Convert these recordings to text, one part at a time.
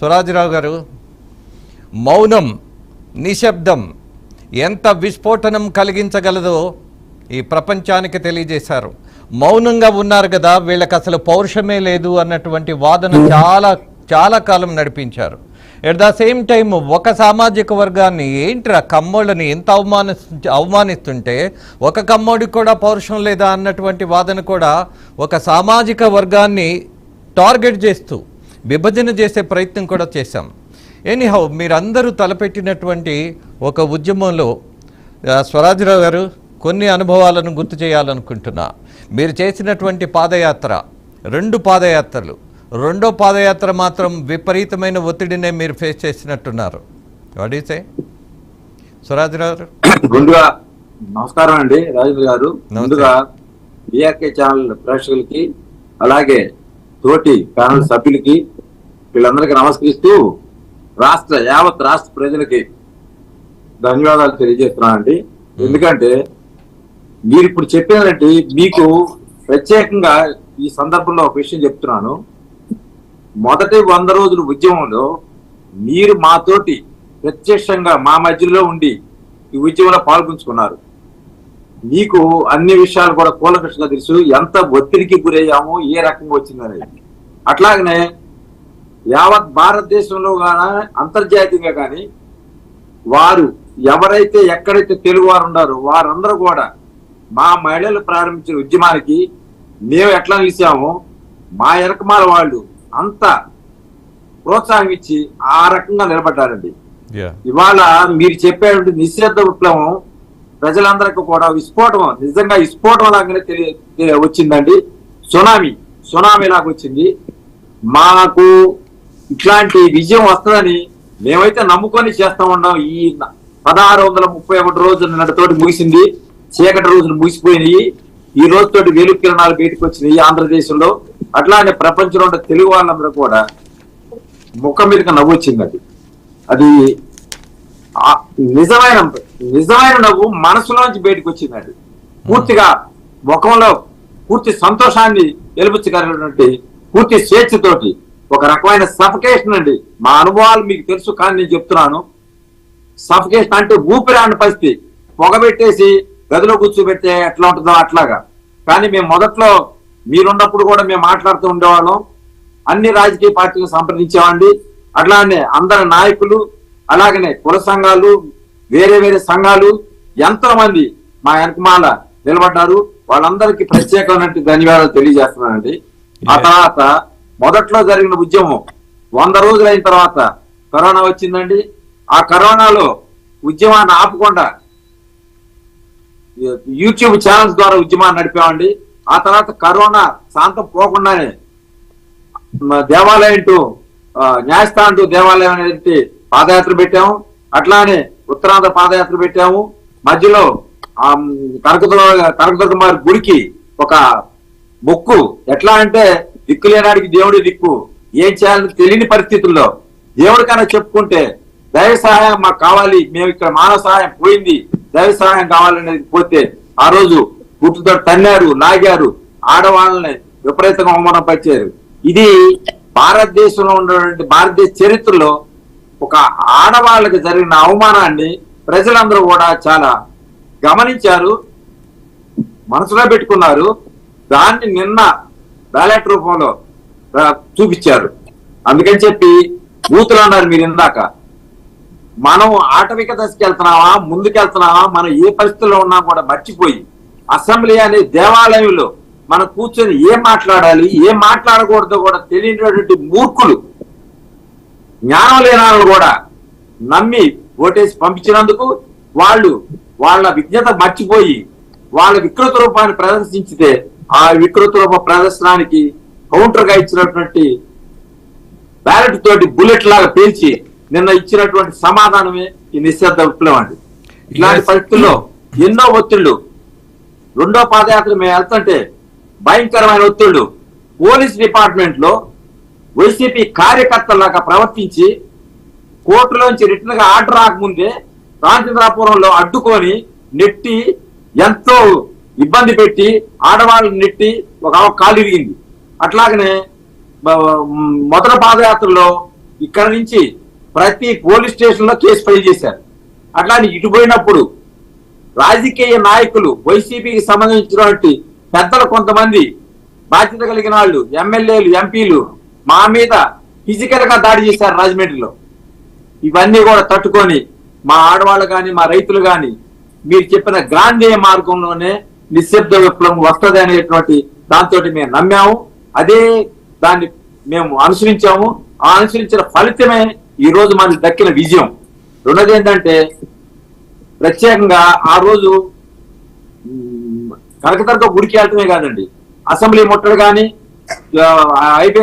స్వరాజరావు గారు మౌనం నిశ్శబ్దం ఎంత విస్ఫోటనం కలిగించగలదో ఈ ప్రపంచానికి తెలియజేశారు. మౌనంగా ఉన్నారు కదా వీళ్ళకి అసలు పౌరుషమే లేదు అన్నటువంటి వాదన చాలా చాలా కాలం నడిపించారు. ఎట్ ద సేమ్ టైం ఒక సామాజిక వర్గాన్ని ఏంట్రా కమ్మోళ్ళని ఎంత అవమాని అవమానిస్తుంటే ఒక కమ్మోడికి కూడా పౌరుషం లేదా అన్నటువంటి వాదన కూడా ఒక సామాజిక వర్గాన్ని టార్గెట్ చేస్తూ విభజన చేసే ప్రయత్నం కూడా చేశాం. ఎనీహౌ మీరందరూ తలపెట్టినటువంటి ఒక ఉద్యమంలో స్వరాజ్రావు గారు కొన్ని అనుభవాలను గుర్తు చేయాలనుకుంటున్నా. మీరు చేసినటువంటి పాదయాత్ర రెండు పాదయాత్రలు. రెండో పాదయాత్ర మాత్రం విపరీతమైన ఒత్తిడినే మీరు ఫేస్ చేసినట్టున్నారు. వాడీసే స్వరాజ్రావు గారు. ముందుగా నమస్కారం అండి రాజేంద్ర గారు. ముందుగా బిఆర్కే ఛానల్ ప్రేక్షకులకి అలాగే తోటి ప్యానల్ సభ్యులకి వీళ్ళందరికీ నమస్కరిస్తూ రాష్ట్ర యావత్ రాష్ట్ర ప్రజలకి ధన్యవాదాలు తెలియజేస్తున్నానండి. ఎందుకంటే మీరు ఇప్పుడు చెప్పినట్టు మీకు ప్రత్యేకంగా ఈ సందర్భంలో ఒక విషయం చెప్తున్నాను. మొదటి వంద రోజుల ఉద్యమంలో మీరు మాతోటి ప్రత్యక్షంగా మా మధ్యలో ఉండి ఈ ఉద్యమంలో పాల్గొంచుకున్నారు. మీకు అన్ని విషయాలు కూడా కూలకృష్ణగా తెలుసు. ఎంత ఒత్తిడికి గురయ్యాము ఏ రకంగా వచ్చిందనేది అట్లాగనే యావత్ భారతదేశంలో కానీ అంతర్జాతీయంగా కానీ వారు ఎవరైతే ఎక్కడైతే తెలుగు వారు ఉన్నారో వారందరూ కూడా మా మహిళలు ప్రారంభించిన ఉద్యమానికి మేము ఎట్లా నిలిచామో మా వెనకమాల వాళ్ళు అంత ప్రోత్సాహం ఇచ్చి ఆ రకంగా నిలబడ్డారండి. ఇవాళ మీరు చెప్పేటువంటి నిశ్శబ్ద విప్లవం ప్రజలందరికీ కూడా విస్ఫోటం నిజంగా విస్ఫోటం లాగానే తెలియ వచ్చిందండి. సునామీ సునామీ లాగా వచ్చింది. మాకు ఇట్లాంటి విజయం వస్తుందని మేమైతే నమ్ముకొని చేస్తా ఉన్నాం. ఈ పదహారు వందల ముప్పై ఒకటి రోజులు నిన్నటితోటి ముగిసింది. చీకటి రోజులు ముగిసిపోయినాయి. ఈ రోజుతోటి వెలుగు కిరణాలు బయటకు వచ్చినాయి ఆంధ్రదేశంలో. అట్లానే ప్రపంచంలో ఉన్న తెలుగు వాళ్ళందరూ కూడా ముఖం మీదకి నవ్వు వచ్చిందండి అది. అది నిజమైన నిజమైన నవ్వు మనసులోంచి బయటకు వచ్చిందండి పూర్తిగా ముఖంలో పూర్తి సంతోషాన్ని వెలుపుచ్చగలిగినటువంటి పూర్తి స్వేచ్ఛతోటి ఒక రకమైన సఫకేషన్ అండి. మా అనుభవాలు మీకు తెలుసు కానీ నేను చెప్తున్నాను. సఫకేషన్ అంటే ఊపిరాని పరిస్థితి. పొగబెట్టేసి గదిలో కూర్చోబెడితే ఎట్లా ఉంటుందో అట్లాగా. కానీ మేము మొదట్లో మీరున్నప్పుడు కూడా మేము మాట్లాడుతూ ఉండేవాళ్ళం. అన్ని రాజకీయ పార్టీలు సంప్రదించామండి అట్లానే అందరి నాయకులు అలాగనే కుల సంఘాలు వేరే వేరే సంఘాలు ఎంతో మంది మా వెనకమాల నిలబడ్డారు. వాళ్ళందరికీ ప్రత్యేకమైన ధన్యవాదాలు తెలియజేస్తున్నానండి. ఆ తర్వాత మొదట్లో జరిగిన ఉద్యమం వంద రోజులైన తర్వాత కరోనా వచ్చిందండి. ఆ కరోనాలో ఉద్యమాన్ని ఆపకుండా యూట్యూబ్ ఛానల్స్ ద్వారా ఉద్యమాన్ని నడిపామండి. ఆ తర్వాత కరోనా శాంతం పోకుండానే దేవాలయం టు న్యాయస్థానం టు దేవాలయం అనేది పాదయాత్ర పెట్టాము. అట్లానే ఉత్తరాంధ్ర పాదయాత్ర పెట్టాము. మధ్యలో ఆ, కనకదుర్గ మారి గుడికి ఒక మొక్కు. ఎట్లా అంటే దిక్కు లేనాడికి దేవుడి దిక్కు. ఏం చేయాలని తెలియని పరిస్థితుల్లో దేవుడికైనా చెప్పుకుంటే దైవ సహాయం మాకు కావాలి. మేము ఇక్కడ మానవ సహాయం పోయింది. దైవ సహాయం కావాలనేది పోతే ఆ రోజు గుర్తుతో తన్నారు లాగారు. ఆడవాళ్ళని విపరీతంగా అవమానం పరిచారు ఇది భారతదేశంలో ఉన్నటువంటి భారతదేశ చరిత్రలో ఒక ఆడవాళ్ళకి జరిగిన అవమానాన్ని ప్రజలందరూ కూడా చాలా గమనించారు మనసులో పెట్టుకున్నారు దాన్ని నిన్న బ్యాలెట్ రూపంలో చూపించారు. అందుకని చెప్పి బూతులు అన్నారు మీరు ఇందాక. మనం ఆటవిక దశకి వెళ్తున్నావా ముందుకెళ్తున్నావా మనం ఏ పరిస్థితుల్లో ఉన్నా కూడా మర్చిపోయి అసెంబ్లీ అనే దేవాలయంలో మనం కూర్చొని ఏం మాట్లాడాలి ఏం మాట్లాడకూడదో కూడా తెలియనటువంటి మూర్ఖులు జ్ఞానం లేని వాళ్ళు కూడా నమ్మి ఓటేసి పంపించినందుకు వాళ్ళు వాళ్ళ విజ్ఞత మర్చిపోయి వాళ్ళ వికృత రూపాన్ని ప్రదర్శించితే ఆ వికృత రూప ప్రదర్శనానికి కౌంటర్గా ఇచ్చినటువంటి బ్యాలెట్ తోటి బుల్లెట్ లాగా పేల్చి నిన్న ఇచ్చినటువంటి సమాధానమే ఈ నిశ్శబ్ద విప్లవం అండి. ఇలాంటి. పరిస్థితుల్లో ఎన్నో ఒత్తిళ్ళు రెండో పాదయాత్ర మేము వెళ్తుంటే భయంకరమైన ఒత్తిళ్ళు పోలీస్ డిపార్ట్మెంట్లో వైసీపీ కార్యకర్తలాగా ప్రవర్తించి కోర్టులోంచి రిటర్న్గా ఆర్డర్ రాకముందే రామచంద్రాపురంలో అడ్డుకొని నెట్టి ఎంతో ఇబ్బంది పెట్టి ఆడవాళ్ళని నెట్టి ఒక కాలు ఇరిగింది అట్లాగనే మొదటి పాదయాత్రలో ఇక్కడ నుంచి ప్రతి పోలీస్ స్టేషన్లో కేసు ఫైల్ చేశారు. అట్లానే ఇటు పోయినప్పుడు రాజకీయ నాయకులు వైసీపీకి సంబంధించినటువంటి పెద్దలు కొంతమంది బాధ్యత కలిగిన వాళ్ళు ఎమ్మెల్యేలు ఎంపీలు మా మీద ఫిజికల్గా దాడి చేశారు రాజమండ్రిలో. ఇవన్నీ కూడా తట్టుకొని మా ఆడవాళ్ళు కానీ మా రైతులు కానీ మీరు చెప్పిన గాంధేయ మార్గంలోనే నిశ్శబ్ద విప్లవం వస్తుంది అనేటువంటి దాంతో మేము నమ్మాము. అదే దాన్ని మేము అనుసరించాము. ఆ అనుసరించిన ఫలితమే ఈ రోజు మనకి దక్కిన విజయం. రెండోది ఏంటంటే ప్రత్యేకంగా ఆ రోజు కనకతరక గుడికి వెళ్ళటమే కాదండి. అసెంబ్లీ ముట్టడు కానీ ఐపీ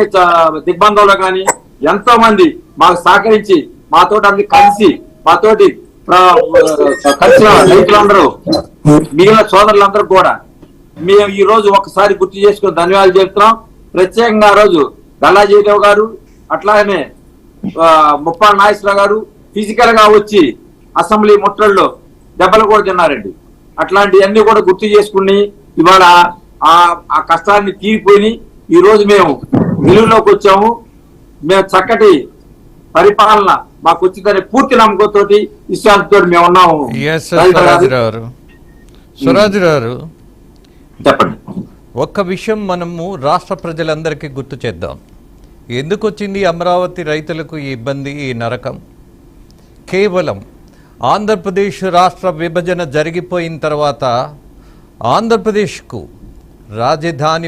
దిగ్బంధంలో కానీ ఎంతో మంది మాకు సహకరించి మాతో అన్ని కలిసి మాతోటి కలిసిన రైతులందరూ మిగిలిన సోదరులందరూ కూడా మేము ఈ రోజు ఒకసారి గుర్తు చేసుకుని ధన్యవాదాలు చెప్తున్నాం. ప్రత్యేకంగా ఆ రోజు గల్లాజయదేవ్ గారు అట్లాగనే ఆ, ముప్పాల నాగేశ్వరరావు గారు ఫిజికల్గా వచ్చి అసెంబ్లీ ముట్టల్లో దెబ్బలు కూడా తిన్నారండి. అట్లాంటివన్నీ కూడా గుర్తు చేసుకుని ఇవాళ ఆ ఆ కష్టాన్ని తీరిపోయి ఈ రోజు మేము వెలుగులోకి వచ్చాము. మేము చక్కటి పరిపాలన మాకు వచ్చిందనే పూర్తి నమ్మకంతో విశ్వాసంతో మేము ఉన్నాము. గారు చెప్పండి. ఒక్క విషయం మనము రాష్ట్ర ప్రజలందరికీ గుర్తు చేద్దాం. ఎందుకు వచ్చింది అమరావతి రైతులకు ఈ ఇబ్బంది ఈ నరకం? కేవలం ఆంధ్రప్రదేశ్ రాష్ట్ర విభజన జరిగిపోయిన తర్వాత ఆంధ్రప్రదేశ్కు రాజధాని